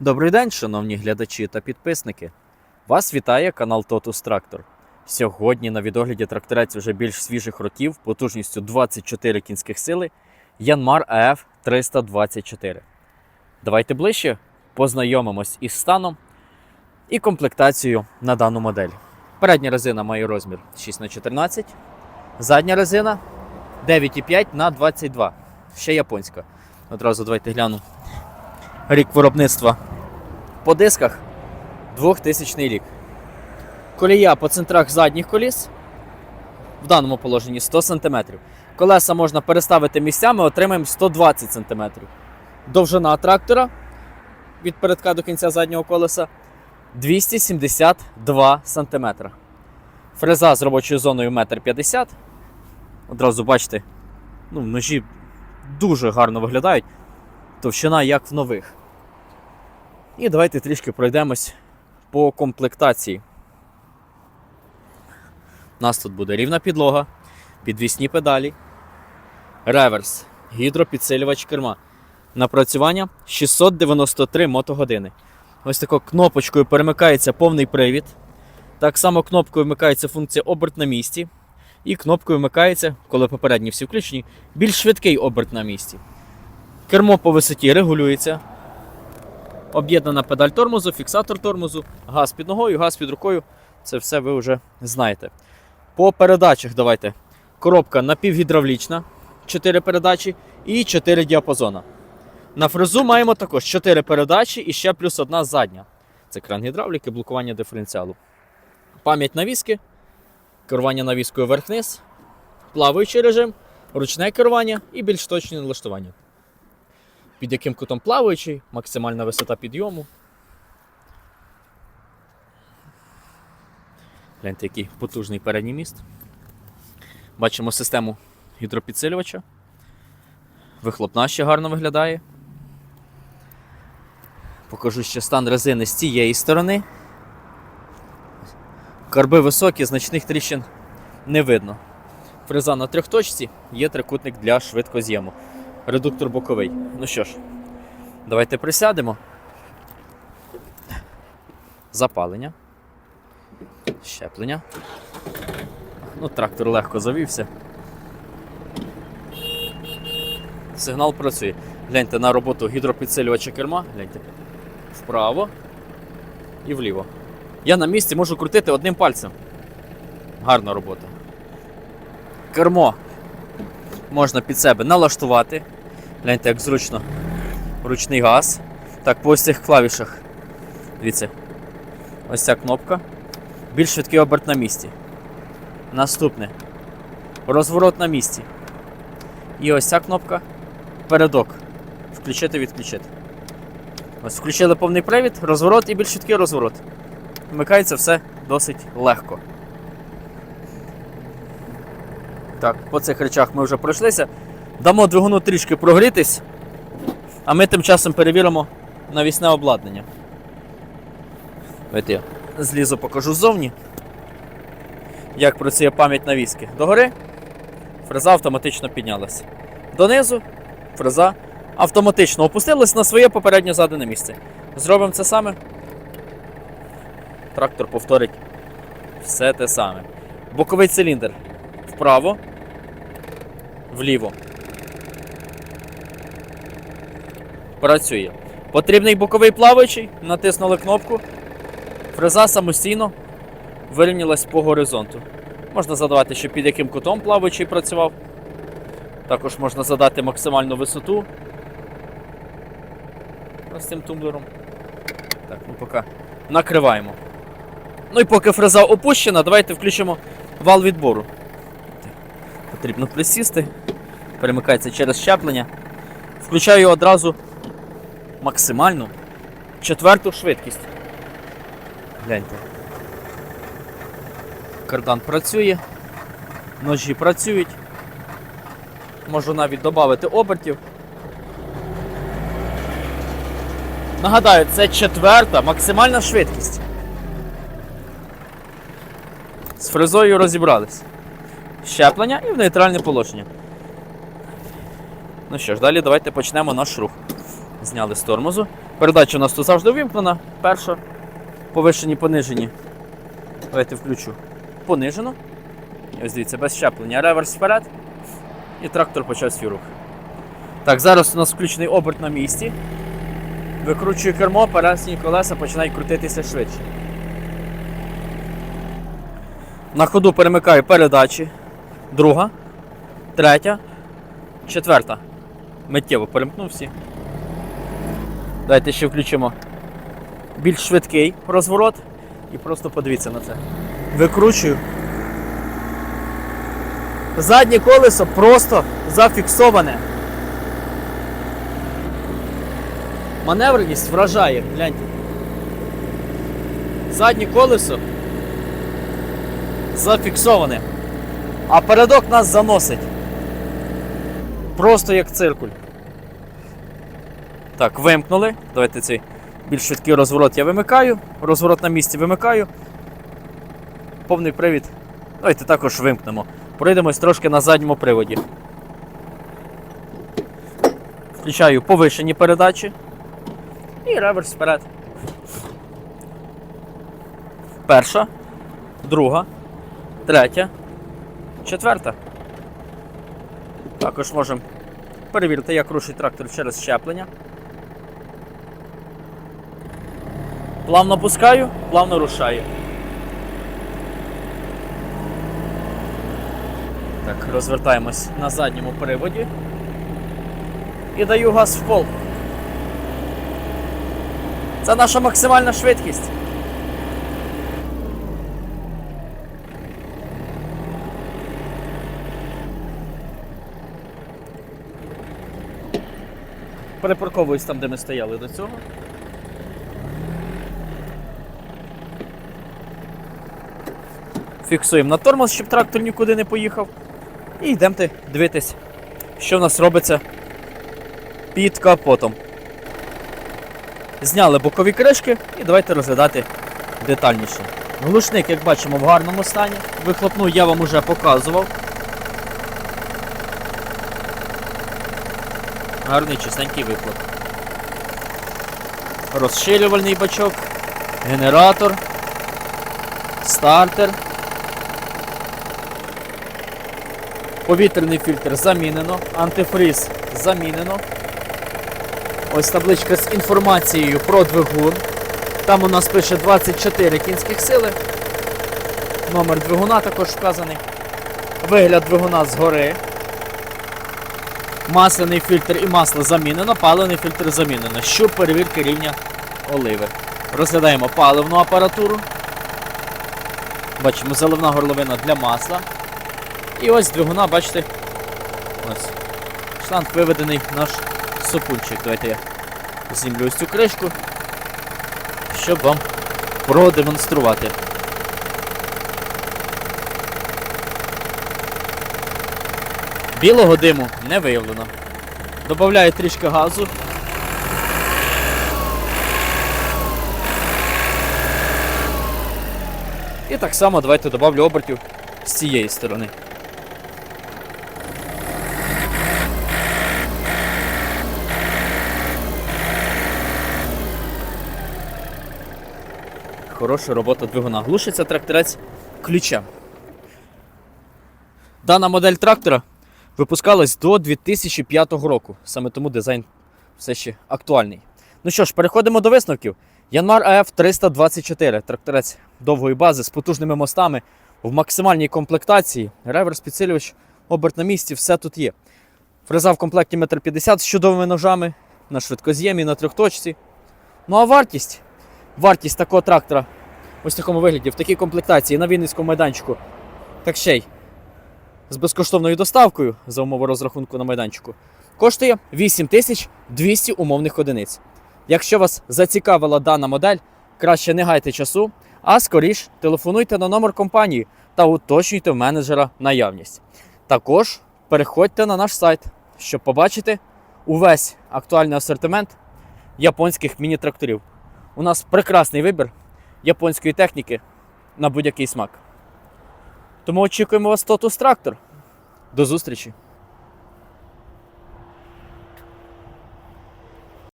Добрий день, шановні глядачі та підписники. Вас вітає канал Totus Tractor. Сьогодні на відогляді тракторець вже більш свіжих років потужністю 24 кінських сили Янмар АФ 324. Давайте ближче познайомимось із станом і комплектацією на дану модель. Передня резина має розмір 6х14, задня резина 9,5 на 22 ще японська. Одразу давайте гляну. Рік виробництва по дисках 2000 рік. Колія по центрах задніх коліс в даному положенні 100 см. Колеса можна переставити місцями, отримаємо 120 см. Довжина трактора від передка до кінця заднього колеса 272 см. Фреза з робочою зоною 1,50 м. Одразу бачите, ну, ножі дуже гарно виглядають. Товщина як в нових. І давайте трішки пройдемось по комплектації. У нас тут буде рівна підлога, підвісні педалі, реверс, гідропідсилювач керма. Напрацювання 693 мотогодини. Ось такою кнопочкою перемикається повний привід. Так само кнопкою вмикається функція оберт на місці. І кнопкою вмикається, коли попередні всі включені, більш швидкий оберт на місці. Кермо по висоті регулюється. Об'єднана педаль тормозу, фіксатор тормозу, газ під ногою, газ під рукою. Це все ви вже знаєте. По передачах давайте. Коробка напівгідравлічна, 4 передачі і 4 діапазона. На фрезу маємо також 4 передачі і ще плюс одна задня. Це кран гідравліки, блокування диференціалу. Пам'ять навіски, керування навіскою вверх-вниз, плаваючий режим, ручне керування і більш точні налаштування під яким кутом плаваючий, максимальна висота підйому. Гляньте, який потужний передній міст. Бачимо систему гідропідсилювача. Вихлопна ще гарно виглядає. Покажу ще стан резини з цієї сторони. Карби високі, значних тріщин не видно. Фреза на трьохточці, є трикутник для швидкоз'єму редуктор боковий. Ну що ж, давайте присядемо. Запалення. Щеплення. Ну, трактор легко завівся. Сигнал працює. Гляньте на роботу гідропідсилювача керма. Гляньте. Вправо і вліво. Я на місці можу крутити одним пальцем. Гарна робота. Кермо можна під себе налаштувати. Гляньте, як зручно. Ручний газ. Так, по ось цих клавішах. Дивіться. Ось ця кнопка. Більш швидкий оберт на місці. Наступне. Розворот на місці. І ось ця кнопка. Передок. Включити, відключити. Ось включили повний привід, розворот і більш швидкий розворот. Вмикається все досить легко. Так, по цих речах ми вже пройшлися. Дамо двигуну трішки прогрітись, а ми тим часом перевіримо навісне обладнання. Давайте я злізу покажу ззовні, як працює пам'ять навіски. Догори фреза автоматично піднялася. Донизу фреза автоматично опустилась на своє попередньо задане місце. Зробимо це саме. Трактор повторить все те саме. Боковий циліндр вправо, вліво. Працює. Потрібний боковий плаваючий, натиснули кнопку. Фреза самостійно вирівнялась по горизонту. Можна задавати, що під яким кутом плаваючий працював. Також можна задати максимальну висоту. Ось цим тумблером. Так, ну поки накриваємо. Ну і поки фреза опущена, давайте включимо вал відбору. Потрібно присісти. Перемикається через щеплення. Включаю одразу максимальну четверту швидкість. Гляньте. Кардан працює, ножі працюють. Можу навіть додати обертів. Нагадаю, це четверта максимальна швидкість. З фрезою розібрались. Щеплення і в нейтральне положення. Ну що ж, далі давайте почнемо наш рух. Зняли з тормозу. Передача у нас тут завжди вимкнена. Перша. Повишені, понижені. Давайте включу. Понижено. Ось дивіться, без щеплення. Реверс вперед. І трактор почав свій рух. Так, зараз у нас включений оберт на місці. Викручую кермо, передні колеса починають крутитися швидше. На ходу перемикаю передачі. Друга, третя, четверта. Миттєво перемкнув всі. Давайте ще включимо більш швидкий розворот. І просто подивіться на це. Викручую. Заднє колесо просто зафіксоване. Маневреність вражає, гляньте. Заднє колесо зафіксоване. А передок нас заносить. Просто як циркуль. Так, вимкнули. Давайте цей більш швидкий розворот я вимикаю. Розворот на місці вимикаю. Повний привід. Давайте також вимкнемо. Пройдемось трошки на задньому приводі. Включаю повишені передачі. І реверс вперед. Перша, друга, третя, четверта. Також можемо перевірити, як рушить трактор через щеплення. Плавно пускаю, плавно рушаю. Так, розвертаємось на задньому приводі. І даю газ в пол. Це наша максимальна швидкість. Перепарковуюсь там, де ми стояли до цього. Фіксуємо на тормоз, щоб трактор нікуди не поїхав. І йдемо дивитись, що в нас робиться під капотом. Зняли бокові кришки і давайте розглядати детальніше. Глушник, як бачимо, в гарному стані. Вихлопну я вам уже показував. Гарний чистенький вихлоп. Розширювальний бачок, генератор, стартер. Повітряний фільтр замінено, антифриз замінено. Ось табличка з інформацією про двигун. Там у нас пише 24 кінських сили. Номер двигуна також вказаний. Вигляд двигуна згори. Масляний фільтр і масло замінено, паливний фільтр замінено. Щоб перевірки рівня оливи. Розглядаємо паливну апаратуру. Бачимо заливна горловина для масла. І ось двигуна, бачите, ось. Шланг виведений наш сопунчик. Давайте я знімлю ось цю кришку, щоб вам продемонструвати. Білого диму не виявлено. Добавляю трішки газу. І так само давайте добавлю обертів з цієї сторони. Хороша робота двигуна. Глушиться тракторець ключем. Дана модель трактора випускалась до 2005 року. Саме тому дизайн все ще актуальний. Ну що ж, переходимо до висновків. Янмар АФ 324 тракторець довгої бази з потужними мостами в максимальній комплектації. Реверс, підсилювач, оберт на місці, все тут є. Фреза в комплекті 1,50 м з чудовими ножами, на швидкоз'ємі, на трьохточці. Ну а вартість? Вартість такого трактора ось в такому вигляді, в такій комплектації на Вінницькому майданчику. Так ще й з безкоштовною доставкою за умови розрахунку на майданчику коштує 8200 умовних одиниць. Якщо вас зацікавила дана модель, краще не гайте часу, а скоріш телефонуйте на номер компанії та уточнюйте в менеджера наявність. Також переходьте на наш сайт, щоб побачити увесь актуальний асортимент японських міні-тракторів. У нас прекрасний вибір японської техніки на будь-який смак. Тому очікуємо вас Totus Трактор. До зустрічі!